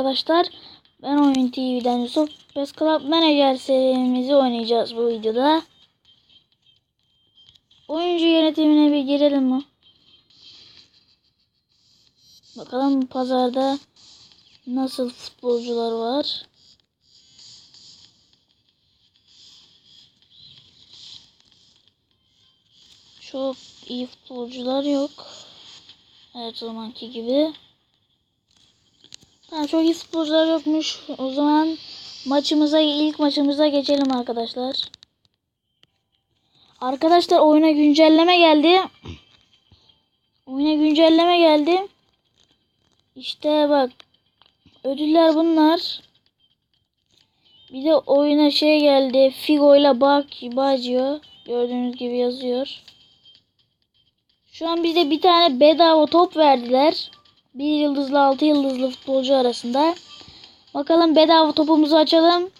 arkadaşlar. Ben Oyun TV'den Yusuf. Best Club Manager serimizi oynayacağız bu videoda. Oyuncu yönetimine bir girelim mi? Bakalım pazarda nasıl futbolcular var. Çok iyi futbolcular yok. Her zamanki gibi. Tamam çok iyi futbolcular yokmuş. O zaman maçımıza ilk maçımıza geçelim arkadaşlar. Arkadaşlar oyuna güncelleme geldi. Oyuna güncelleme geldi. İşte bak. Ödüller bunlar. Bir de oyuna şey geldi. Figo ile Bak Baggio. Gördüğünüz gibi yazıyor. Şu an bize bir tane bedava top verdiler. Bir yıldızlı altı yıldızlı futbolcu arasında. Bakalım bedava topumuzu açalım.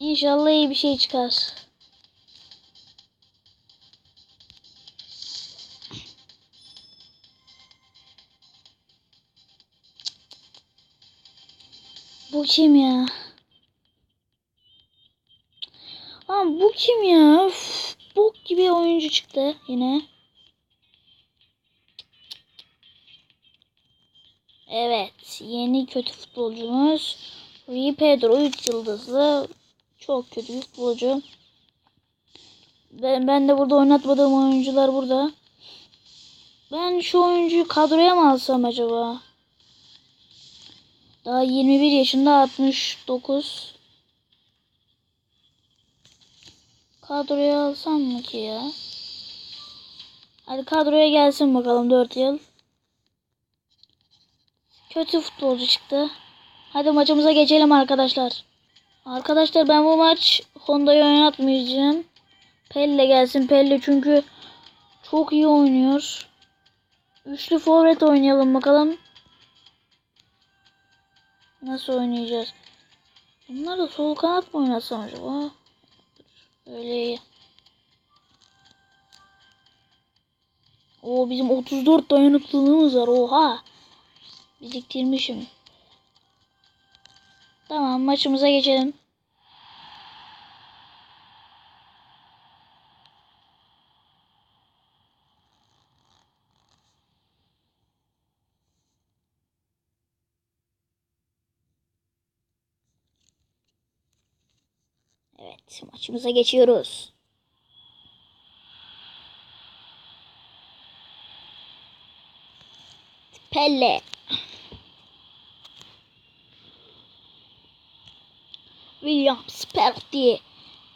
İnşallah iyi bir şey çıkar. Bu kim ya? Lan bu kim ya? Üf, bok gibi oyuncu çıktı yine. Evet. Yeni kötü futbolcumuz. Rui Pedro 3 yıldızlı. Çok kötü bir futbolcu. Ben, ben de burada oynatmadığım oyuncular burada. Ben şu oyuncuyu kadroya mı alsam acaba? Daha 21 yaşında 69. Kadroya alsam mı ki ya? Hadi kadroya gelsin bakalım 4 yıl. Kötü futbolcu çıktı. Hadi maçımıza geçelim arkadaşlar. Arkadaşlar ben bu maç Honda'yı oynatmayacağım. Pelle gelsin Pelle çünkü çok iyi oynuyor. Üçlü forvet oynayalım bakalım. Nasıl oynayacağız? Bunlar da sol kanat mı oynasam acaba? Öyle iyi. Oo bizim 34 dayanıklılığımız var. Oha. Biriktirmişim. Tamam maçımıza geçelim. Evet maçımıza geçiyoruz. Pelle. Williams, Perotti.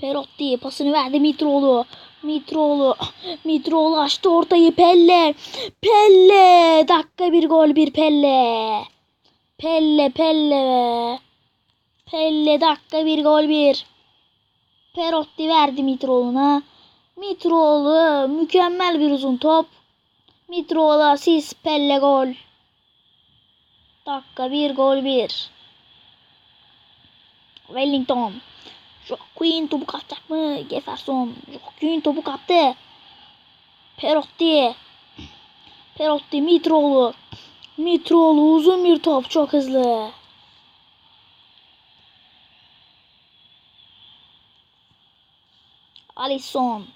Perotti pasını verdi Mitroğlu. Mitroğlu. Mitroğlu açtı ortayı Pelle. Pelle. Dakika bir gol bir Pelle. Pelle Pelle. Pelle dakika bir gol bir. Perotti verdi Mitroğlu'na. Mitroğlu mükemmel bir uzun top. Mitroğlu asist Pelle gol. Dakika bir gol bir. Wellington. Joaquin topu kapacak mı? Jefferson. Joaquin topu kaptı. Perotti. Perotti Mitroğlu. Mitroğlu uzun bir top çok hızlı. Alisson.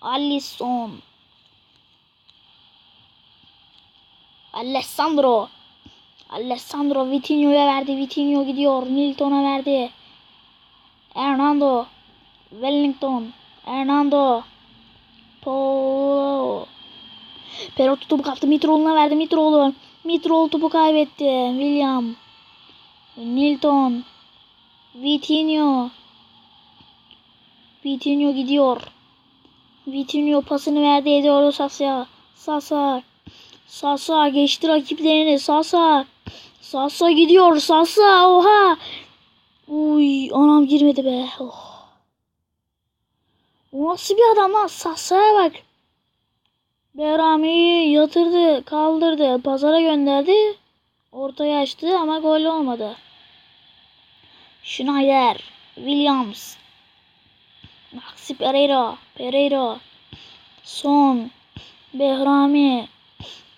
Alisson. Alessandro. Alessandro Vitinho'ya verdi. Vitinho gidiyor. Nilton'a verdi. Hernando. Wellington. Hernando. Paulo. Perotti topu kaptı. Mitroğlu'na verdi. Mitroğlu. Mitroğlu topu kaybetti. William. Nilton. Vitinho. Vitinho gidiyor. Vitinho pasını verdi Eduardo Sasa. Sasa. Sasa geçti rakiplerini. Sasa. Sasa gidiyor. Sasa. Oha. Uy anam girmedi be. Oh. O nasıl bir adam lan? Sasa'ya bak. Berami'yi yatırdı. Kaldırdı. Pazara gönderdi. Ortaya açtı ama gol olmadı. Schneider. Williams. Maxi Pereira. Pereira. Son. Behrami.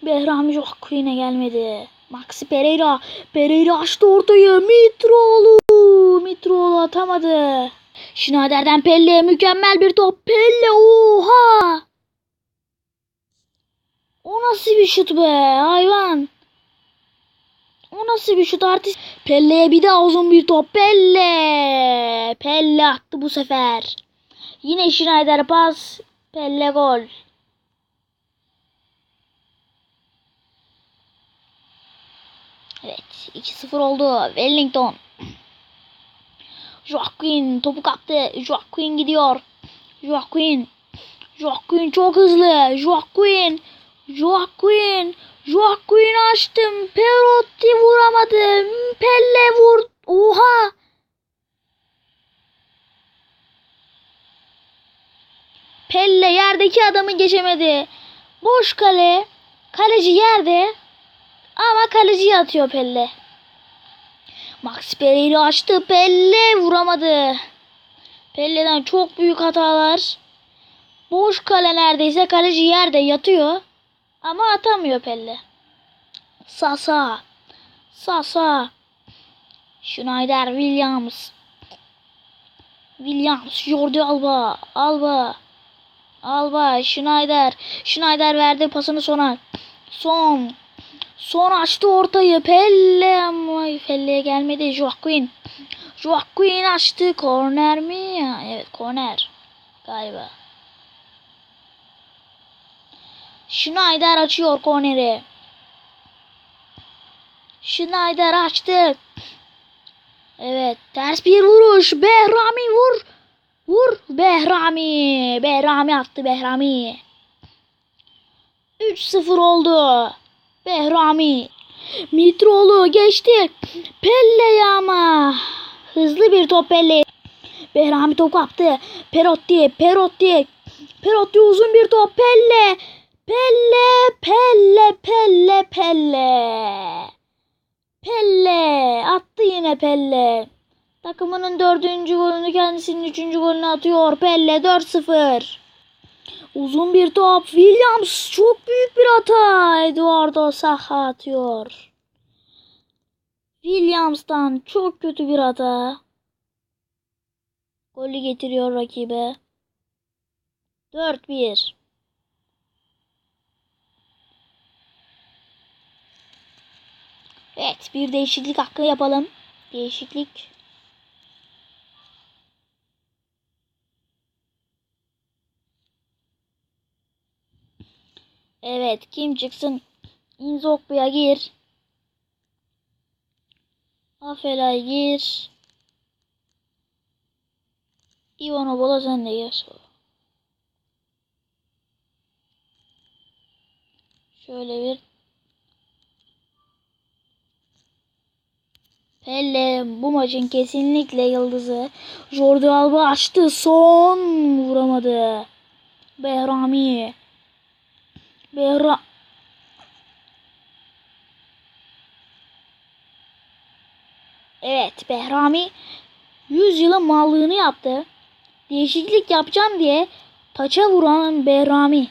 Behrami Joaquin'e gelmedi. Maxi Pereira. Pereira açtı ortayı. Mitroğlu. Mitroğlu atamadı. Schneider'den Pelle'ye mükemmel bir top. Pelle oha. O nasıl bir şut be hayvan. O nasıl bir şut artist. Pelle'ye bir daha uzun bir top. Pelle. Pelle attı bu sefer. Yine Schneider pas. Pelle gol. Evet 2-0 oldu. Wellington. Joaquin topu kaptı. Joaquin gidiyor. Joaquin. Joaquin çok hızlı. Joaquin. Joaquin. Joaquin açtım. Perotti vuramadı. Pelle vur. Oha. Pelle yerdeki adamı geçemedi. Boş kale. Kaleci yerde. Ama kaleciye atıyor Pelle. Max Pereira açtı. Pelle vuramadı. Pelle'den çok büyük hatalar. Boş kale neredeyse kaleci yerde yatıyor. Ama atamıyor Pelle. Sasa. Sasa. Schneider Williams. Williams. Jordi Alba. Alba. Alba. Schneider. Schneider verdi pasını sona. Son. Son açtı ortayı. Pelle ama Pelle'ye gelmedi. Joaquin. Joaquin açtı. Korner mi? Evet korner. Galiba. Schneider açıyor korneri. Schneider açtı. Evet. Ters bir vuruş. Behrami vur. Vur. Behrami. Behrami attı Behrami. 3-0 oldu. Behrami. Mitroğlu geçti. Pelle'ye ama. Hızlı bir top Pelle. Behrami top kaptı. Perotti. Perotti. Perotti uzun bir top. Pelle. Pelle. Pelle. Pelle. Pelle. Pelle. Attı yine Pelle. Takımının dördüncü golünü kendisinin üçüncü golünü atıyor. Pelle 4-0. Uzun bir top. Williams çok büyük bir hata. Eduardo Saha atıyor. Williams'tan çok kötü bir hata. Golü getiriyor rakibe. 4-1. Evet bir değişiklik hakkı yapalım. Değişiklik. Evet kim çıksın? Inzokbu'ya gir. Afelay gir. Ivanobola sen de gir. Şöyle bir Pelle bu maçın kesinlikle yıldızı. Jordi Alba açtı. Son vuramadı. Behrami. Behra Evet Behrami 100 yılın mallığını yaptı. Değişiklik yapacağım diye taça vuran Behrami.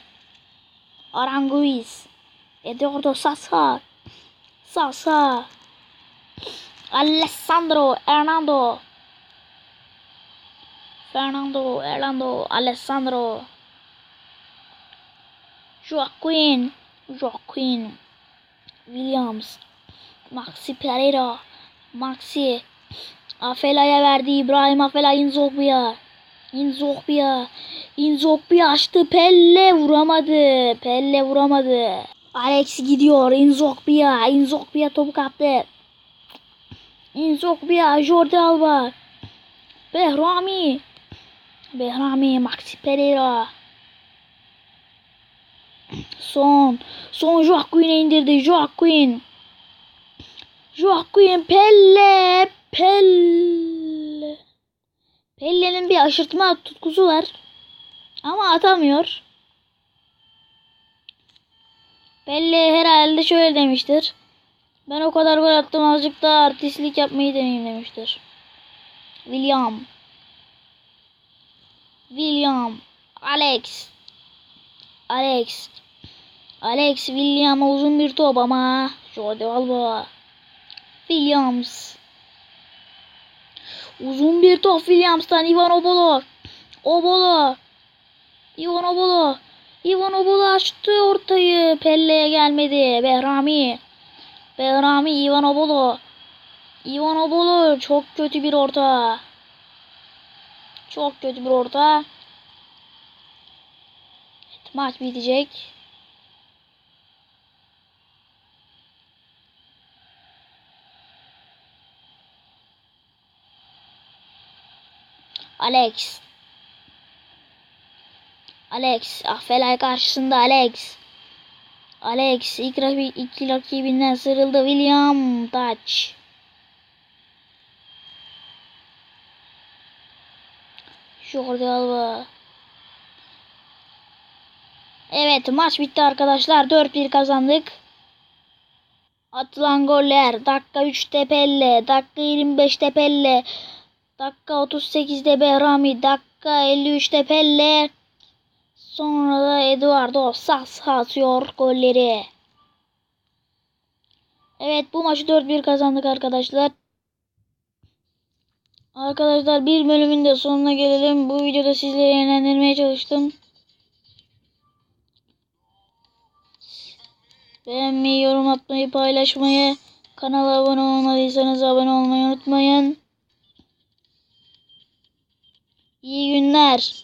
Aranguiz. Eduardo Sasa. Sasa. Alessandro Hernando. Fernando Hernando Alessandro. Joaquin. Joaquin. Williams. Maxi Pereira. Maxi. Afela'ya verdi İbrahim Afela Inzogbia'ya. Inzogbi'a. Inzogbi'a açtı. Pelle vuramadı. Pelle vuramadı. Alex gidiyor. Inzogbi'a. Inzogbi'a topu kaptı. Inzogbi'a. Jordi Alba. Behrami. Behrami. Maxi Pereira. Son. Son Joaquin'e indirdi. Joaquin. Joaquin Pelle. Pelle. Pelle'nin bir aşırtma tutkusu var. Ama atamıyor. Pelle herhalde şöyle demiştir. Ben o kadar gol attım azıcık daha artistlik yapmayı deneyeyim demiştir. William. William. Alex. Alex. Alex William'a uzun bir top ama Jordi Alba. Williams. Uzun bir top Williams'tan Ivan Obolo. Obolo. Ivan Obolo. Ivan Obolo açtı ortayı. Pelle'ye gelmedi. Behrami. Behrami Ivan Obolo. Ivan Obolo çok kötü bir orta. Çok kötü bir orta. Evet, maç bitecek. Alex. Alex. Afelay karşısında Alex. Alex ilk rakibi, iki rakibinden sıyrıldı. William Touch. Jordi Alba. Evet maç bitti arkadaşlar. 4-1 kazandık. Atılan goller. Dakika 3'te Pelle. Dakika 25'te Pelle. Dakika 38'de Behrami. Dakika 53'te Pelle. Sonra da Eduardo Sas atıyor golleri. Evet bu maçı 4-1 kazandık arkadaşlar. Arkadaşlar bir bölümün de sonuna gelelim. Bu videoda sizleri eğlendirmeye çalıştım. Beğenmeyi, yorum atmayı, paylaşmayı, kanala abone olmadıysanız abone olmayı unutmayın. İyi günler.